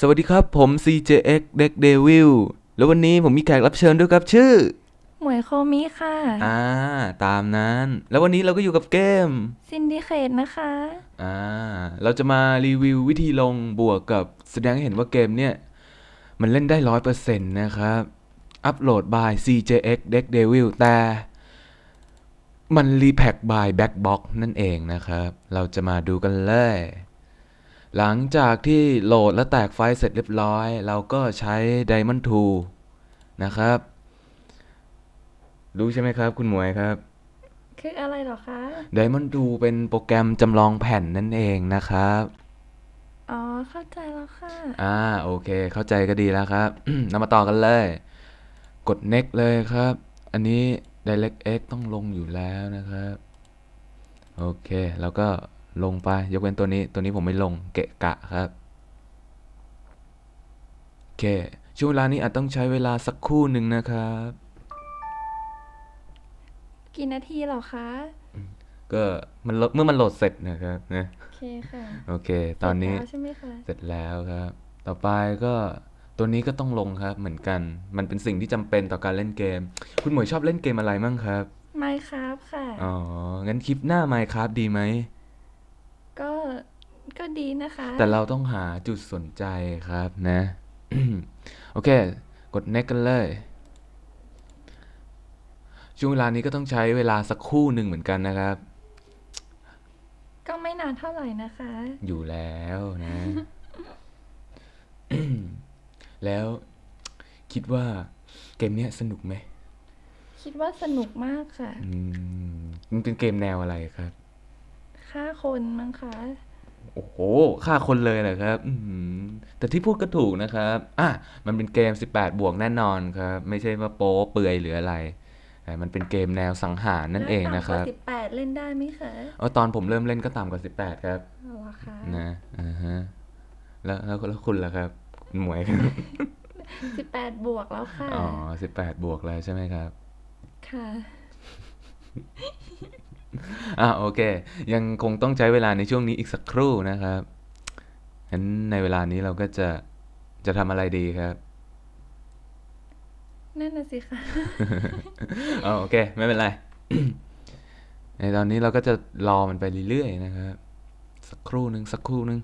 สวัสดีครับผม CJX เด็กเดวิลแล้ววันนี้ผมมีแขกรับเชิญด้วยครับชื่อ หมวยโคมิค่ะ อ่า ตามนั้น แล้ววันนี้เราก็อยู่กับเกมซินดิเคตนะคะ อ่า เราจะมารีวิววิธีลงบวกกับแสดงให้เห็นว่าเกมเนี่ย มันเล่นได้ร้อยเปอร์เซ็นต์นะครับ อัปโหลด by CJX Deck Devil แต่ มันรีแพ็ก by Backbox นั่นเองนะครับ เราจะมาดูกันเลย หลังจากที่โหลดและแตกไฟล์เสร็จเรียบร้อย เราก็ใช้ Diamond 2นะครับ รู้ใช่ไหมครับ คุณหมวยครับ คืออะไรเหรอคะ Diamond 2เป็นโปรแกรมจำลองแผ่นนั่นเองนะครับ อ๋อ เข้าใจแล้วค่ะ อ่า โอเค เข้าใจก็ดีแล้วครับเรามาต่อกันเลย กด next เลยครับ อันนี้ DirectX ต้องลงอยู่แล้วนะครับ โอเค แล้วก็ ลงไป ยกเว้นตัวนี้ ตัวนี้ผมไม่ลง เกะกะครับ โอเค ช่วงเวลานี้อาจต้องใช้เวลาสักครู่หนึ่งนะครับ กี่นาทีเหรอคะ ก็มันโหลดเมื่อมันโหลดเสร็จนะครับนะโอเคค่ะ โอเค ตอนนี้ เสร็จแล้วใช่ไหมคะ เสร็จแล้วครับ ต่อไปก็ตัวนี้ก็ต้องลงครับเหมือนกัน มันเป็นสิ่งที่จำเป็นต่อการเล่นเกม คุณหมวยชอบเล่นเกมอะไรมั่งครับ ไม่ครับค่ะ อ๋อ งั้นคลิปหน้า Minecraft ดีไหม ก็ก็ดีนะคะ แต่เราต้องหาจุดสนใจครับนะ โอเค กด next กันเลย ช่วงเวลานี้ก็ต้องใช้เวลาสักครู่หนึ่งเหมือนกันนะครับ ก็ไม่นานเท่าไหร่นะคะ อยู่แล้วนะ แล้วคิดว่าเกมเนี้ยสนุกไหม คิดว่าสนุกมากค่ะ อืมมันเป็นเกมแนวอะไรครับ ฆ่าคนมั้งคะ โอ้โหฆ่าคนเลยเหรอครับอืมแต่ที่พูดก็ถูกนะครับ อะ มันเป็นเกม 18 บวกแน่นอนครับ ไม่ใช่ว่าโป๊เปื่อยหรืออะไร แต่มันเป็นเกมแนวสังหารนั่นเองนะครับ สิบแปดเล่นได้ไหมคะเออตอนผมเริ่มเล่นก็ต่ำกว่า 18 ครับ เอาเหรอคะนะอ่าฮะแล้วแล้วแล้วคุณล่ะครับคุณหมวยครับ สิบแปดบวกแล้วค่ะ อ๋อ18 บวกแล้วใช่ไหมครับ ค่ะ อะโอเค ยังคงต้องใช้เวลาในช่วงนี้อีกสักครู่นะครับงั้นในเวลานี้เราก็จะจะทำอะไรดีครับนั่นน่ะสิคะอ๋อโอเค ไม่เป็นไร ในตอนนี้เราก็จะรอมันไปเรื่อยๆนะครับ สักครู่หนึ่งสักครู่หนึ่ง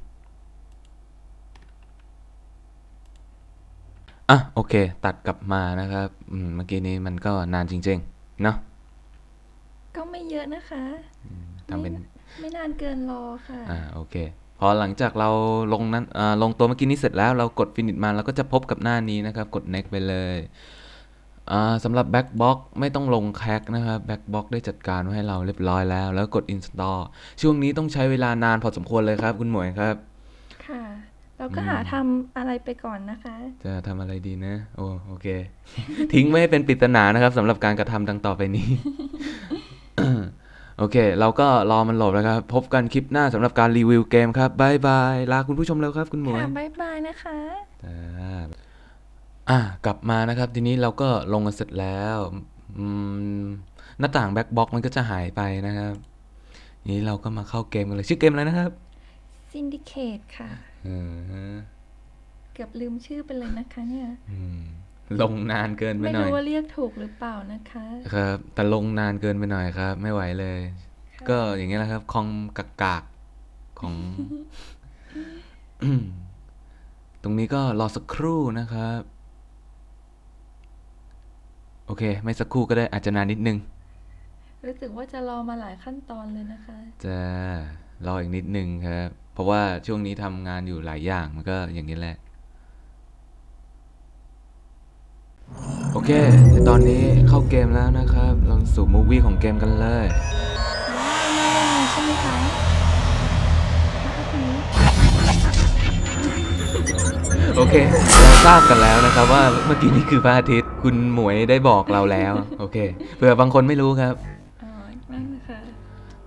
อะโอเค ตัดกลับมานะครับอืมเมื่อกี้นี้มันก็นานจริง ๆ เนาะ ก็ไม่เยอะนะคะทำเป็นไม่นานเกินรอค่ะ อ่าโอเค พอหลังจากเราลงนั้นอ่าลงตัวเมื่อกี้นี้เสร็จแล้วเรากด finish มาเราก็จะพบกับหน้านี้นะครับ กด next ไปเลยอ่าสำหรับ backbox ไม่ต้องลงแคคนะครับ backbox ได้จัดการไว้ให้เราเรียบร้อยแล้ว แล้วกด install ช่วงนี้ต้องใช้เวลานานพอสมควรเลยครับ คุณหมวยครับ ค่ะ เราก็หาทำอะไรไปก่อนนะคะ จะทำอะไรดีนะ โอ้โอเค ทิ้งไว้ให้เป็นปริศนานะครับสำหรับการกระทำดังต่อไปนี้ โอเค เราก็รอมันโหลดแล้วครับ พบกันคลิปหน้าสำหรับการรีวิวเกมครับบายบาย ลาคุณผู้ชมแล้วครับคุณหมวยค่ะบ๊ายบายนะคะจ้าอะกลับมานะครับ ทีนี้เราก็ลงกันเสร็จแล้วอืมหน้าต่างแบ็คบ็อกมันก็จะหายไปนะครับทีนี้เราก็มาเข้าเกมกันเลย ชื่อเกมอะไรนะครับ Syndicate ค่ะ อืมเกือบลืมชื่อไปเลยนะคะเนี่ย อืม ลงนานเกินไปไม่หน่อยรู้ว่าเรียกถูกหรือเปล่านะคะ ครับ แต่ลงนานเกินไปหน่อยครับ ไม่ไหวเลยค่ะก็อย่างเงี้ยแหละครับคองกากากๆของ ตรงนี้ก็รอสักครู่นะครับ โอเค ไม่สักครู่ก็ได้อาจจะนานนิดนึง รู้สึกว่าจะรอมาหลายขั้นตอนเลยนะคะ จะรออีกนิดนึงครับ เพราะว่าช่วงนี้ทำงานอยู่หลายอย่างมันก็อย่างนี้แหละ โอ เคในตอนนี้เข้าเกมแล้วนะครับ เราสู่มูวี่ของเกมกันเลยใช่ไหมคะแล้วก็ทีนี้โอเค เราทราบกันแล้วนะครับว่าเมื่อกี้นี่คือพระอาทิตย์ คุณหมวยได้บอกเราแล้ว โอเค เผื่อบางคนไม่รู้ครับ อ๋อนั่นนะคะ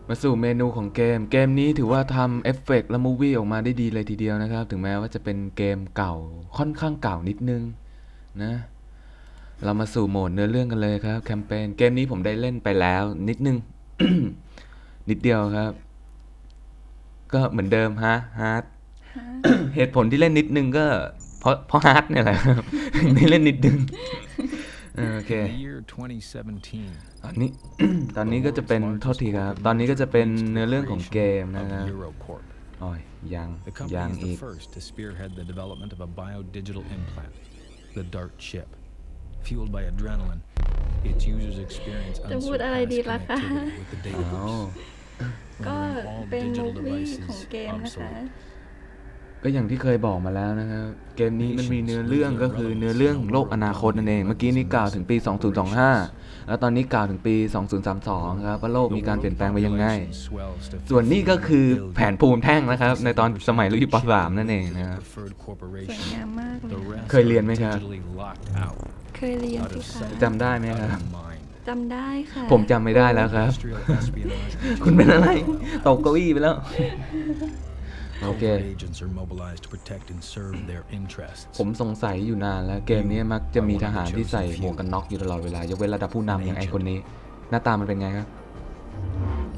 มาสู่เมนูของเกม เกมนี้ถือว่าทำเอฟเฟกต์และมูวี่ออกมาได้ดีเลยทีเดียวนะครับ ถึงแม้ว่าจะเป็นเกมเก่าค่อนข้างเก่านิดนึงนะ เรามาสู่โหมดเนื้อเรื่องกันเลยครับแคมเปญเกมนี้ผมได้เล่นไปแล้วนิดนึง นิดเดียวครับ ก็เหมือนเดิมฮะฮาร์ดฮฮะเหตุผลที่เล่นนิดนึงก็ เพราะเพราะฮาร์ดเนี่ยแหละครับนี่เล่นนิดนึงเออโอเค The year 2017. ตอนนี้ตอนนี้ก็จะเป็นโทษทีครับ ตอนนี้ก็จะเป็นเนื้อเรื่องของเกมนะครับ Of Eurocorp. โอ้ยยัง The ยั company ง is อี the ก first to spearhead the development of a biodigital implant, the DART chip. Fueled by adrenaline, its users experience จะพูดอะไรดีล่ะ unsurpassed คะ connectivity with the อ้าว database, ก็ rendering all เป็นมู digital วี่ของ devices เกมนะคะ obsolete. ก็อย่างที่เคยบอกมาแล้วนะครับเกมนี้มันมีเนื้อเรื่องก็คือเนื้อเรื่องของโลกอนาคตนั่นเองเมื่อกี้นี้กล่าวถึงปี 2025 แล้วตอนนี้กล่าวถึงปี 2032 ครับว่าโลก The มีการ world เปลี่ยนแปลงไปยังไง population swells to ส่วนนี้ก็คือ50แผนภูมิแท่งนะครับ ในตอนสมัยลูกอยู่ป percent 3นั่นเองนะครับ preferred สวย corporation. งามมากเล The ย rest เคยเรียนไหมครับ are digitally locked out, เคยเรียน out สิ of คะ sight, จำได้ไหมครับ out of mind. จำได้ค่ะ ผมจำไม่ได้แล้วครับ Industrial espionage คุณเป็นอะไรตกเก้าอี้ไปแล้ว โอเค Covert agents are mobilized to protect and serve their interests. ผมสงสัยอยู่นานแล้ว เกมนี้มักจะมีทหารที่ใส่หมวกกันน็อกอยู่ตลอดเวลายกเว้นระดับผู้นำอย่างไอคนนี้ หน้าตามันเป็นไงครับ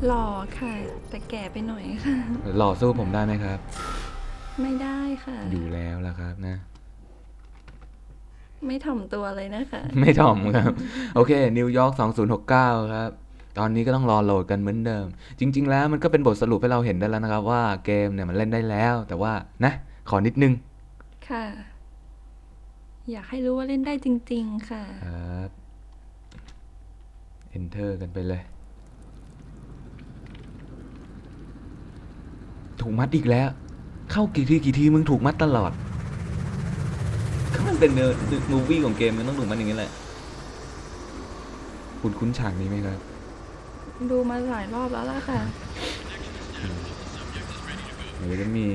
หล่อค่ะ แต่แก่ไปหน่อยค่ะ หล่อสู้ผมได้ไหมครับ ไม่ได้ค่ะ อยู่แล้วละครับนะ ไม่ถ่อมตัวเลยนะคะ ไม่ถ่อมครับ โอเค นิวยอร์ก2069 ครับ ตอนนี้ก็ต้องรอโหลดกันเหมือนเดิม จริง ๆ แล้วมันก็เป็นบทสรุปให้เราเห็นได้แล้วนะครับ ว่าเกมเนี่ยมันเล่นได้แล้ว แต่ว่านะ ขอนิดนึง ค่ะ อยากให้รู้ว่าเล่นได้จริง ๆ ค่ะครับ enter กันไปเลย ถูกมัดอีกแล้ว เข้ากี่ทีกี่ทีมึงถูกมัดตลอด ก็มันเป็นเนื้อมูวี่ของเกมมันต้องถูกมัดอย่างนี้แหละ คุณคุ้นฉากนี้ไหมครับ ดูมาหลายรอบแล้วล่ะค่ะเดี๋ยวจะมี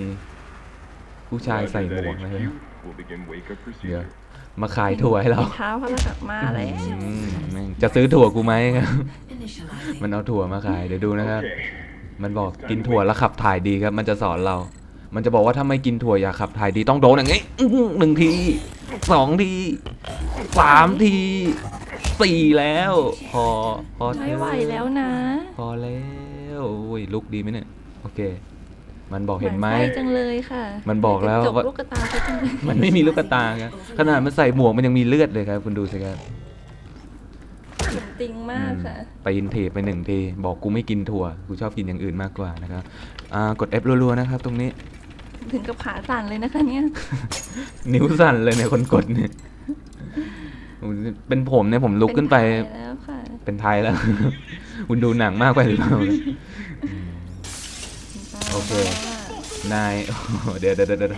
ผู้ชายใส่หมวกนะครับ We'll begin wake-up เดี๋ยว procedure. มาขายถั่วให้เราเท้าพระกลับมาแล้วอืมแม่งจะซื้อถั่วกูไหมครับ มันเอาถั่วมาขายเดี๋ยวดูนะครับ Okay. มันบอกกินถั่วแล้วขับถ่ายดีครับ มันจะสอนเรา มันจะบอกว่าถ้าไม่กินถั่วอย่าขับถ่ายดีต้องโดนอย่างงี้อื้อหือหนึ่งทีสองทีสามทีสี่แล้วพอพอเถอะไม่ไหวแล้วนะ พอแล้วโอ้ยลุกดีไหมเนี่ยโอเค มันบอกเห็นไหมไส้จังเลยค่ะ มันบอกแล้วจบว่าลูกกระตาเขาจังเลยมันไม่มีลูกกระตาครับขนาดมันใส่หมวกมันยังมีเลือดเลยครับ คุณดูสิครับเจ็บจริงมากค่ะไปอินเทไปหนึ่งทีบอกกูไม่กินถั่วกูชอบกินอย่างอื่นมากกว่านะครับอ่ากด F รัวๆนะครับตรงนี้ ถึงกับขาสั่นเลยนะคะเนี่ย นิ้วสั่นเลยเนี่ยคนกดเนี่ยเป็นผมเนี่ยผมลุกขึ้นไป เป็นถ่ายแล้วค่ะเป็นไทยแล้ว คุณดูหนังมากไปหรือเปล่า โอเค นายโอ้โหเดี๋ยวเดี๋ยวเดี๋ยวเดี๋ยว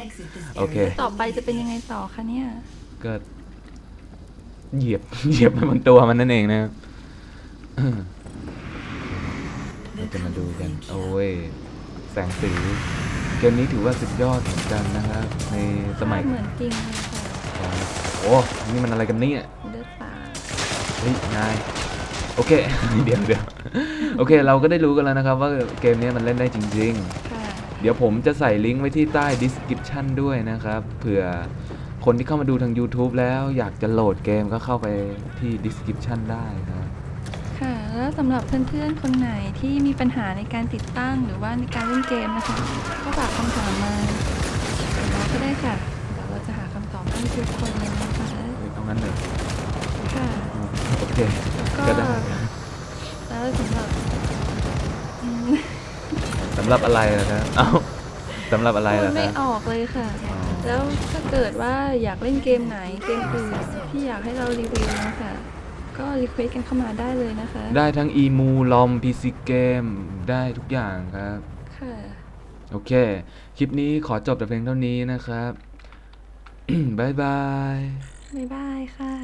โอเค ต่อไปจะเป็นยังไงต่อคะเนี่ย ก็ เหยียบ เหยียบไปบนตัวมันนั่นเองนะครับเราจะมาดูกัน โอ้ย แสงสี เกมนี้ถือว่าสุดยอดเหมือนกันนะครับในสมัยภาพเหมือนจริงเลยค่ะโอ้นี่มันอะไรกันเนี่ยเลือดปาดเฮ้ยนายโอเคเดี๋ยวเดี๋ยวโอเค เราก็ได้รู้กันแล้วนะครับว่าเกมนี้มันเล่นได้จริงค่ะๆเดี๋ยวผมจะใส่ลิงก์ไว้ที่ใต้ description ด้วยนะครับเผื่อคนที่เข้ามาดูทาง YouTube แล้วอยากจะโหลดเกมก็เข้าไปที่ description ได้นะครับค่ะแล้ว สำหรับเพื่อนๆ คนไหนที่มีปัญหาในการติดตั้งหรือว่าในการเล่นเกมนะคะ ก็ฝากคำถามมาเราก็ได้ค่ะเดี๋ยวเราจะหาคำตอบให้ทุกคนเลยนะคะเฮ้ยเอางั้นเลยค่ะโอเคก็ก็ได้แล้วสำหรับอืมสำหรับอะไรนะครับเอ้าสำหรับอะไรพูดล่ะคไม่รับออกเลยค่ะอ๋อแล้วถ้าเกิดว่าอยากเล่นเกมไหนเกมอื่นที่อยากให้เรารีวิวนะคะ ก็รีเควสกันเข้ามาได้เลยนะคะ ได้ทั้ง emu ลอม PC เกมได้ทุกอย่างครับ ค่ะ โอเค คลิปนี้ขอจบแต่เพียงเท่านี้นะครับ บ๊ายบาย บ๊ายบายค่ะ